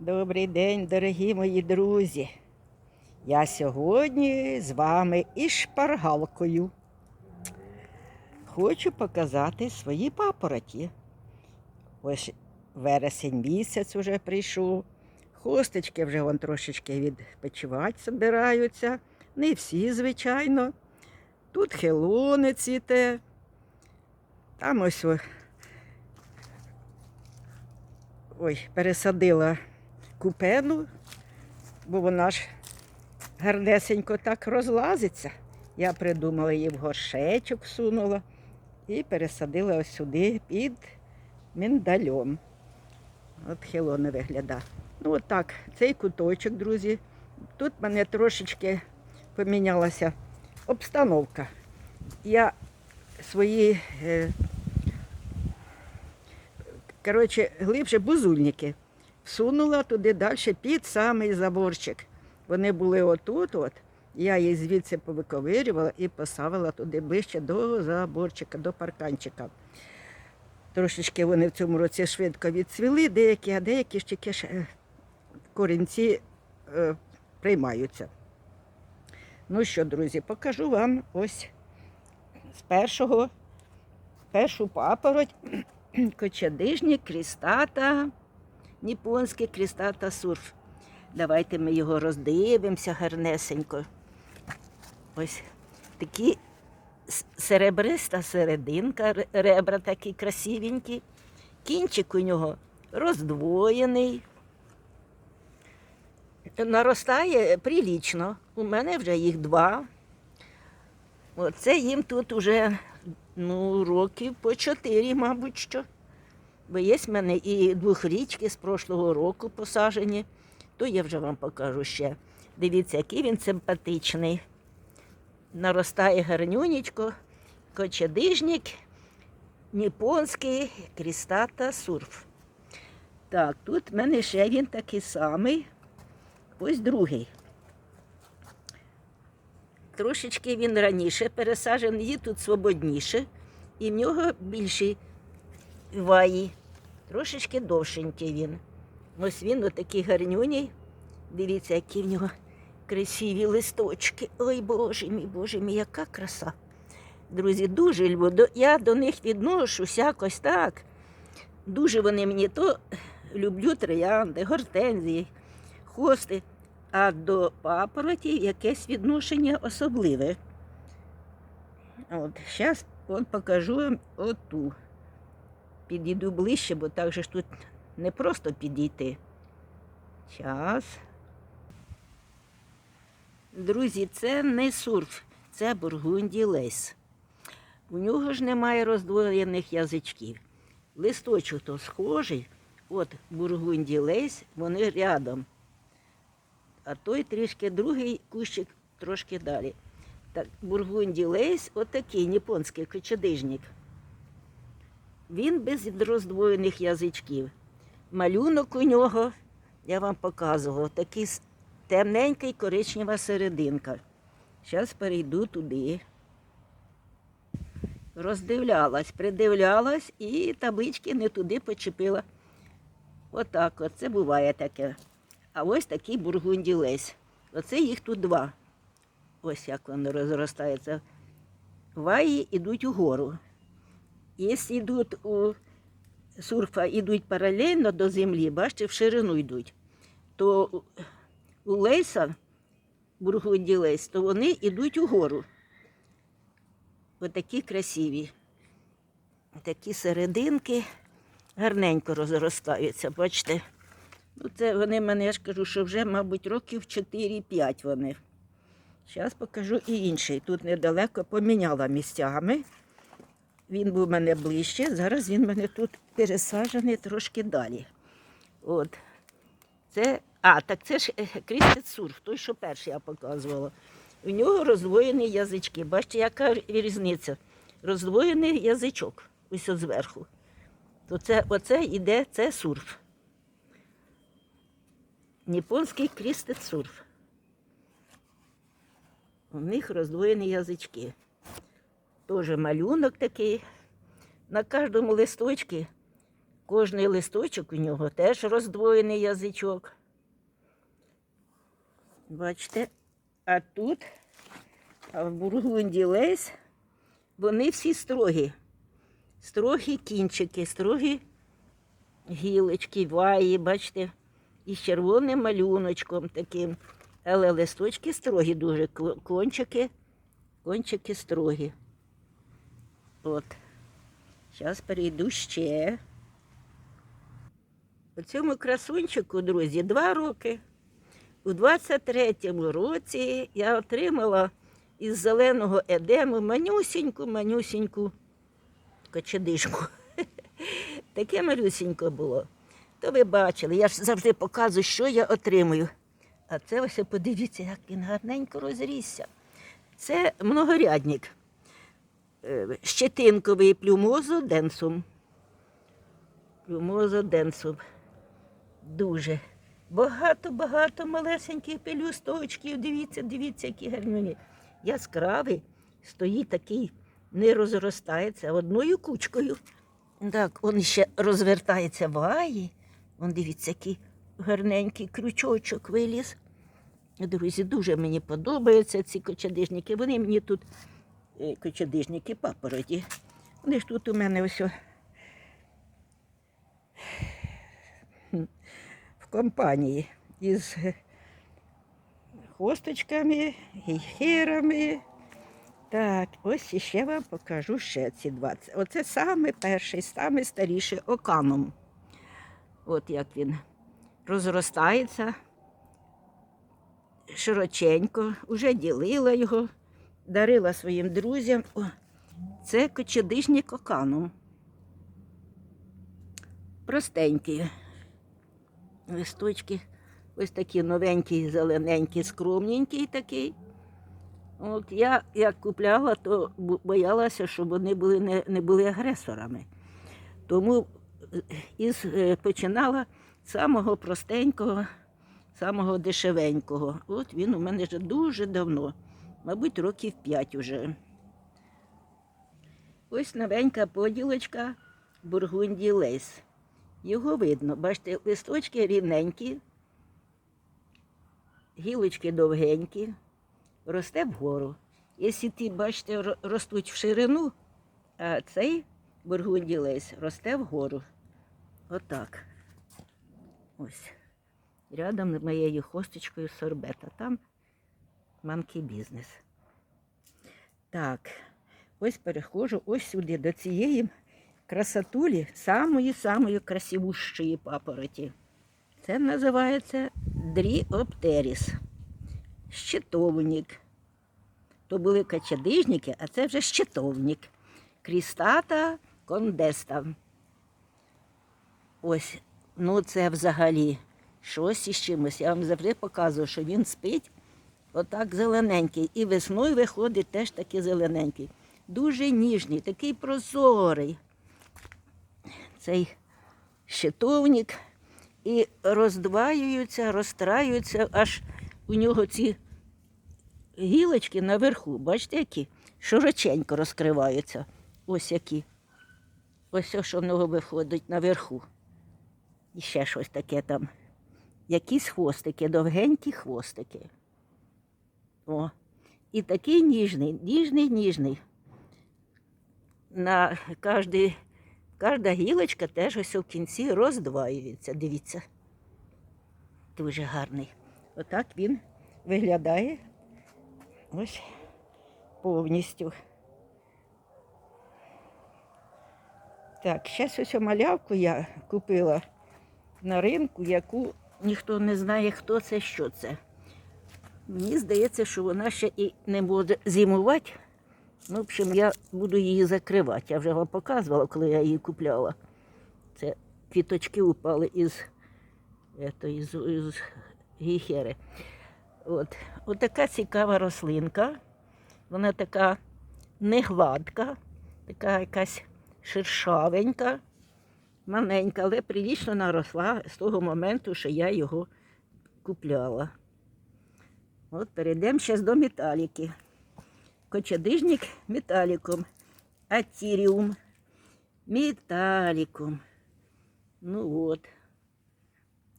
Добрий день, дорогі мої друзі. Я сьогодні з вами із шпаргалкою. Хочу показати свої папороті. Ось вересень місяць уже прийшов. Хосточки вже вон трошечки відпочивати збираються. Не всі, звичайно. Тут хелони цвіте. Там ось ой, пересадила купену, бо вона ж гарнесенько так розлазиться. Я придумала її в горшечок всунула і пересадила ось сюди під миндальом. От хилоне виглядає. Ну, от так, цей куточок, друзі. Тут в мене трошечки помінялася обстановка. Я свої, е, коротше, глибше бузульники всунула туди далі під самий заборчик. Вони були отут, от. Я її звідси повиковирювала і поставила туди ближче до заборчика, до парканчика. Трошечки вони в цьому році швидко відцвіли, деякі, а деякі ж тільки е, корінці е, приймаються. Ну що, друзі, покажу вам ось з першого, першу папороть кочадижні крістата, ніпонське крістата сурф. Давайте ми його роздивимося гарнесенько. Ось такі серебриста серединка, ребра такі красивенькі. Кінчик у нього роздвоєний. Наростає прилічно. У мене вже їх два. Оце їм тут уже ну, років по чотири, мабуть, що. Бо є в мене і двохрічки з прошлого року посаджені, то я вже вам покажу ще. Дивіться, який він симпатичний. Наростає гарнюнечко, кочадижник, ніпонський крістата сурф. Так, тут в мене ще він такий самий. Ось другий. Трошечки він раніше пересаджений, тут свободніше, і в нього більші ваї. Трошечки довшенький він. Ось він отакий гарнюній. Дивіться, які в нього красиві листочки. Ой, Боже мій, Боже мій, яка краса. Друзі, дуже люблю. Я до них відношусь якось так. Дуже вони мені то люблю троянди, гортензії, хости, а до папороті якесь відношення особливе. От, зараз покажу вам оту. Підійду ближче, бо так же ж тут не просто підійти. Час. Друзі, це не сурф, це бургунді лейс. У нього ж немає роздвоєних язичків. Листочок то схожий, от бургунді лейс, вони рядом. А той трішки другий кущик трошки далі. Так, бургунді лейс, отакий японський кочадижник. Він без роздвоєних язичків. Малюнок у нього, я вам показував, такий темненький коричнева серединка. Зараз перейду туди. Роздивлялась, придивлялась і таблички не туди почепила. Отак, от це буває таке. А ось такий бургунді лесь. Оце їх тут два. Ось як воно розростається. Ваї йдуть угору. Якщо йдуть у сурфа йдуть паралельно до землі, бачите, в ширину йдуть, то у- лейса, бургунді лейс, то вони йдуть угору. Отакі красиві. Такі серединки гарненько розростаються, бачите. Ну, це вони мене, я ж кажу, що вже, мабуть, років 4-5 вони. Зараз покажу і інший. Тут недалеко поміняла місцями. Він був мене ближче, зараз він мене тут пересаджений трошки далі. От. Це, а, так це ж е, Крістет Сурф, той, що перший я показувала. У нього роздвоєні язички. Бачите, яка різниця? Роздвоєний язичок, ось зверху. То це, оце йде, це сурф. Японський крістет сурф. У них роздвоєні язички. Теж малюнок такий. На кожному листочці Кожний листочок у нього теж роздвоєний язичок. Бачите? А тут, в Бургунді лесь, вони всі строгі. Строгі кінчики, строгі гілочки, ваї, бачите, із червоним малюночком таким. Але листочки строгі дуже, кончики, кончики строгі. От. Зараз перейду ще. У цьому красунчику, друзі, два роки. У 23-му році я отримала із зеленого едему манюсіньку, манюсіньку кочедишку. Таке малюсінько було. То ви бачили, я ж завжди показую, що я отримую. А це ось подивіться, як він гарненько розрісся. Це многорядник. Е, Щетинковий плюмозоденсум. Плюмозоденсум. Дуже. Багато-багато малесеньких пелюсточків. Дивіться, дивіться, які гарні. Яскравий. Стоїть такий, не розростається одною кучкою. Так, він ще розвертається в аї. Вон дивіться, який гарненький крючочок виліз. Друзі, дуже мені подобаються ці кочадижники. Вони мені тут е, кочадижники папороті. Вони ж тут у мене ось в компанії із хосточками, гейхерами. Так, ось іще вам покажу ще ці 20. Оце саме перший, саме старіший оканом. От як він розростається широченько, уже ділила його, дарила своїм друзям. О, це кочедишник оканом. Простенькі листочки, ось такі новенькі, зелененькі, скромненький такий. От я як купляла, то боялася, щоб вони були не, не були агресорами. Тому е, із, е, починала з самого простенького, самого дешевенького. От він у мене вже дуже давно, мабуть, років п'ять уже. Ось новенька поділочка Бургунді Лейс. Його видно, бачите, листочки рівненькі, гілочки довгенькі, росте вгору. Якщо ті, бачите, ростуть в ширину, а цей бургунді лейс росте вгору. Отак. Ось. Рядом з моєю хосточкою сорбета. Там манкий бізнес. Так, ось переходжу ось сюди, до цієї красотулі, самої-самої красивущої папороті. Це називається дріоптеріс. Щитовник. То були качадижники, а це вже щитовник. Крістата кондеста. Ось, ну це взагалі щось із чимось. Я вам завжди показую, що він спить отак зелененький. І весною виходить теж такий зелененький. Дуже ніжний, такий прозорий. Цей щитовник. І роздваюються, розстраюються, аж у нього ці гілочки наверху, бачите, які широченько розкриваються. Ось які. Ось ось, що в нього виходить наверху. І ще щось таке там. Якісь хвостики, довгенькі хвостики. О. І такий ніжний, ніжний, ніжний. На кожний, кожна гілочка теж ось у кінці роздваюється. Дивіться. Дуже гарний. Отак він виглядає ось повністю. Так, зараз ось малявку я купила на ринку, яку ніхто не знає, хто це, що це. Мені здається, що вона ще і не буде зимувати. Ну, в общем, я буду її закривати. Я вже вам показувала, коли я її купляла. Це квіточки упали із, ето, із, із гіхери. От. От така цікава рослинка. Вона така не така якась шершавенька, маленька, але прилічно наросла з того моменту, що я його купляла. От перейдемо зараз до металіки. Кочадижник металікум, атіріум, металікум. Ну от.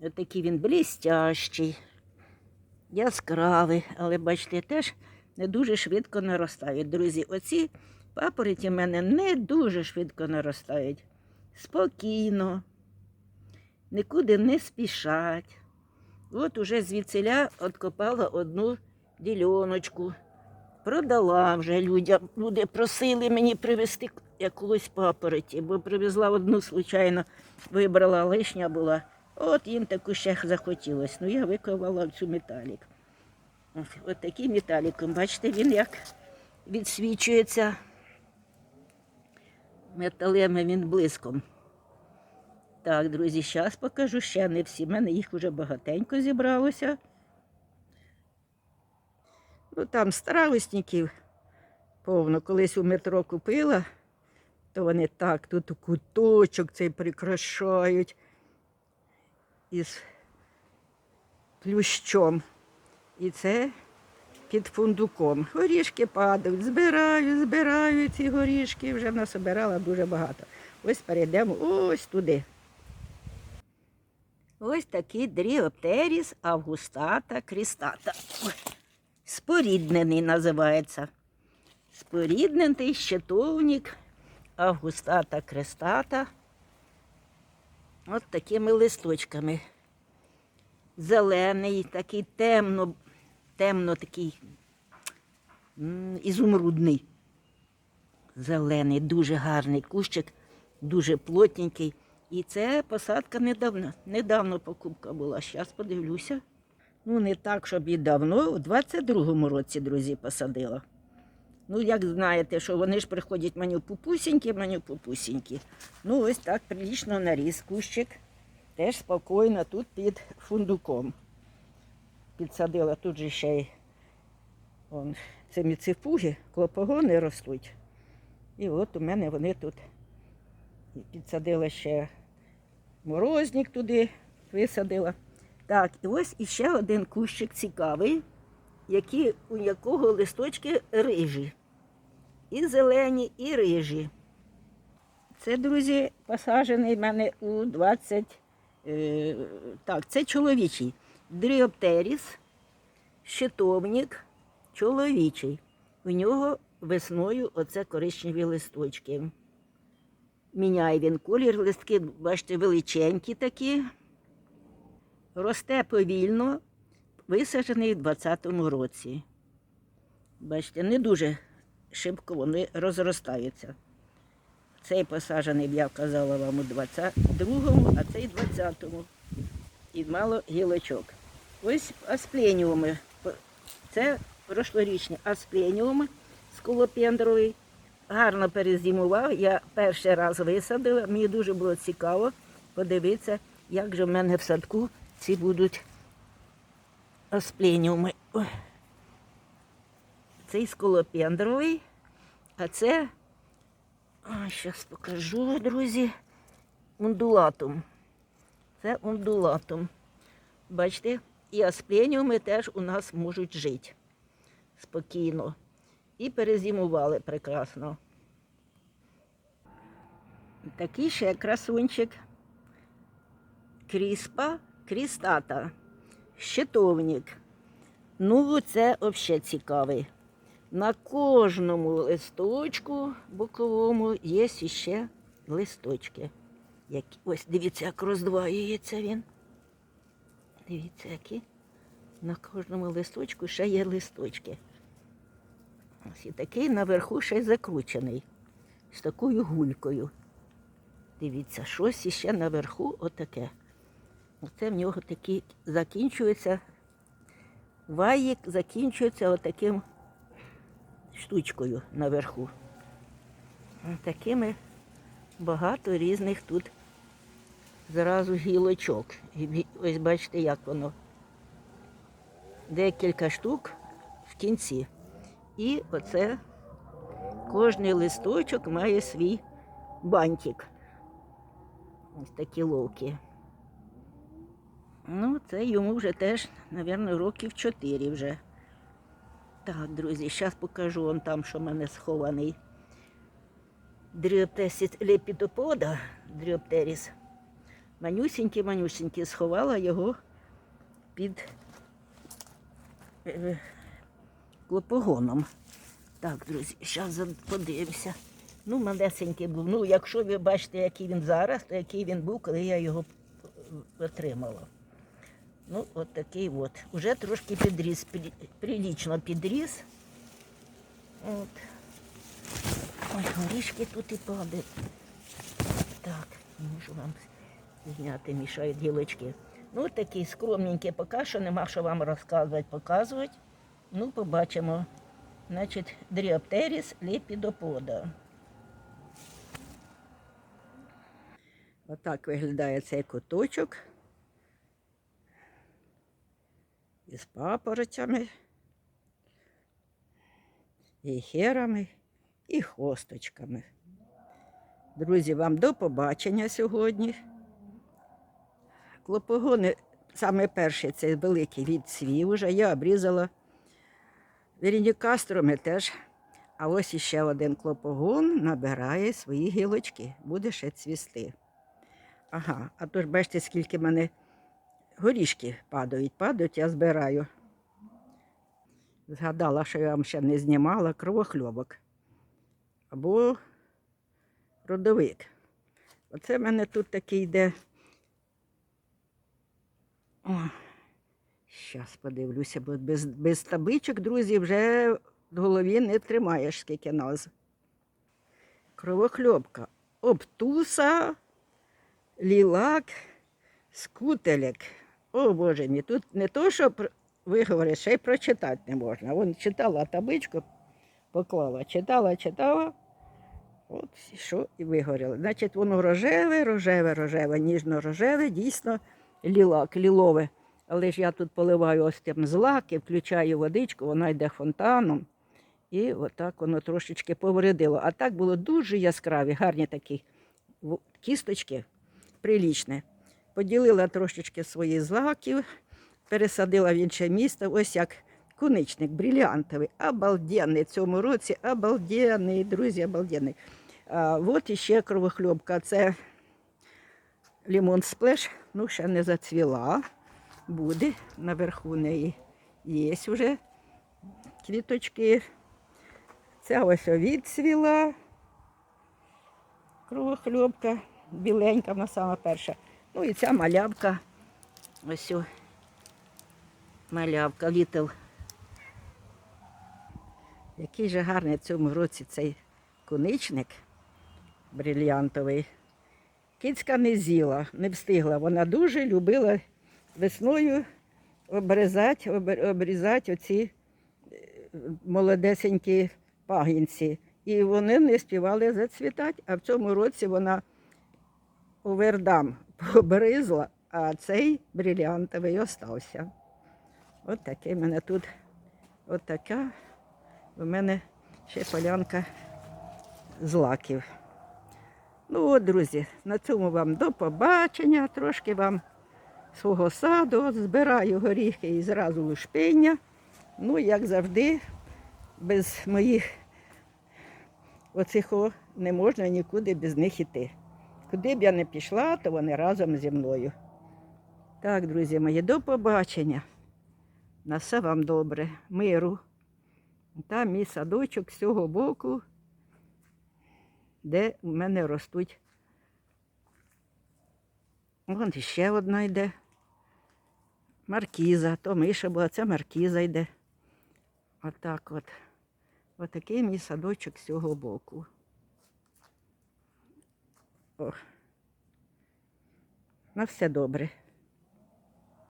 От такий він блістящий, яскравий, але бачите, теж не дуже швидко наростають. Друзі, оці папороті в мене не дуже швидко наростають. Спокійно, нікуди не спішать. От уже звідсиля откопала одну діляночку. Продала вже людям. Люди просили мені привезти якогось папороті, бо привезла одну, случайно вибрала, лишня була. От їм таку ще захотілося. Ну, я виковала цю металік. От такий металіком. Бачите, він як відсвічується металем, він блиском. Так, друзі, зараз покажу ще не всі. У мене їх вже багатенько зібралося. Ну там старалісників повно. Колись у метро купила, то вони так тут куточок цей прикрашають із плющом. І це під фундуком. Горішки падають, збираю, збираю ці горішки, вже насобирала дуже багато. Ось перейдемо ось туди. Ось такий дріоптеріс августата крістата. Споріднений називається. Споріднений щитовник августата крестата. От такими листочками. Зелений, такий темно, темно такий ізумрудний. Зелений, дуже гарний кущик, дуже плотненький. І це посадка недавно, недавно покупка була. Зараз подивлюся. Ну, не так, щоб і давно, у 22-му році, друзі, посадила. Ну, як знаєте, що вони ж приходять меню пупусінькі, меню пупусінькі. Ну, ось так прилічно наріс кущик. Теж спокійно тут під фундуком. Підсадила тут же ще й он, це міцифуги, клопогони ростуть. І от у мене вони тут і підсадила ще морозник туди, висадила. Так, і ось іще один кущик цікавий, які, у якого листочки рижі. І зелені, і рижі. Це, друзі, посаджений в мене у 20. Е, так, це чоловічий. Дріоптеріс, щитовник, чоловічий. У нього весною оце коричневі листочки. Міняє він колір, листки, бачите, величенькі такі. Росте повільно, висаджений у 20-му році. Бачите, не дуже шибко вони розростаються. Цей посаджений, я казала вам, у 22-му, а цей 20-му. І мало гілочок. Ось аспленіуми. Це прошлорічні аспленіуми скулопендровий. Гарно перезимував. Я перший раз висадила. Мені дуже було цікаво подивитися, як же в мене в садку ці будуть аспленіуми. Цей скулопендровий, а це, зараз покажу, друзі, ундулатум. Це ундулатум. Бачите, і аспленіуми теж у нас можуть жити спокійно. І перезимували прекрасно. Такий ще красунчик. Кріспа крістата. Щитовник. Ну, це взагалі цікавий. На кожному листочку боковому є ще листочки. Які... Ось дивіться, як роздвоюється він. Дивіться, які. На кожному листочку ще є листочки. Ось і такий наверху ще й закручений. З такою гулькою. Дивіться, щось іще наверху отаке. Оце в нього такий закінчується. Ваїк закінчується отаким штучкою наверху. Такими багато різних тут зразу гілочок. Ось бачите, як воно. Декілька штук в кінці. І оце кожний листочок має свій бантик. Ось такі ловки. Ну, це йому вже теж, мабуть, років чотири вже. Так, друзі, зараз покажу вам там, що в мене схований. Дріоптесіс лепідопода, дріоптеріс. манюсінькі, сховала його під е, клопогоном. Так, друзі, зараз подивимося. Ну, малесенький був. Ну, якщо ви бачите, який він зараз, то який він був, коли я його е, отримала. Ну, от такий от. Уже трошки підріс, прилічно підріс. От. Ой, горішки тут і падають. Так, можу вам зняти, мішають гілочки. Ну, такий скромненький, поки що нема що вам розказувати, показувати. Ну, побачимо. Значить, дріоптеріс лепідопода. Отак виглядає цей куточок. Із папоротями, і херами, і хосточками. Друзі, вам до побачення сьогодні. Клопогони, саме перший цей великий відцвів уже, я обрізала. Верінікастроми теж. А ось іще один клопогон набирає свої гілочки, буде ще цвісти. Ага, а то ж бачите, скільки в мене горішки падають, падають, я збираю. Згадала, що я вам ще не знімала кровохльобок або родовик. Оце в мене тут такий йде. О, щас подивлюся, бо без, без табличок, друзі, вже в голові не тримаєш, скільки назв. Кровохльобка. Обтуса, лілак, скутелек. О Боже мій, тут не то, що пр- виговори, ще й прочитати не можна. Вон читала табличку, поклала, читала, читала. От і що і вигоріло. Значить, воно рожеве, рожеве, рожеве, ніжно-рожеве, дійсно лілак, лілове. Але ж я тут поливаю ось тим злаки, включаю водичку, вона йде фонтаном. І отак воно трошечки повредило. А так було дуже яскраві, гарні такі кісточки, прилічні. Поділила трошечки своїх злаків, пересадила в інше місто, ось як куничник, бриліантовий, обалденний цьому році, обалденний, друзі, обалденний. А, от іще кровохльобка, це лімон сплеш, ну ще не зацвіла, буде, наверху неї є вже квіточки. Ця ось відцвіла кровохльобка, біленька, вона сама перша. Ну і ця малявка. Ось о, малявка, літл. Який же гарний в цьому році цей куничник брильянтовий. Кицька не з'їла, не встигла. Вона дуже любила весною обрізати, обрізати оці е, молодесенькі пагінці. І вони не співали зацвітати, а в цьому році вона овердам побризла, а цей бриліантовий остався. От такий в мене тут, от така у мене ще полянка злаків. Ну от, друзі, на цьому вам до побачення. Трошки вам свого саду. Збираю горіхи і зразу лушпиння. Ну, як завжди, без моїх оцих не можна нікуди без них іти. Куди б я не пішла, то вони разом зі мною. Так, друзі мої, до побачення. На все вам добре, миру. Там мій садочок з цього боку, де у мене ростуть. Вон ще одна йде. Маркіза, то миша була, це маркіза йде. Отак от. Отакий мій садочок з цього боку. О. На все добре.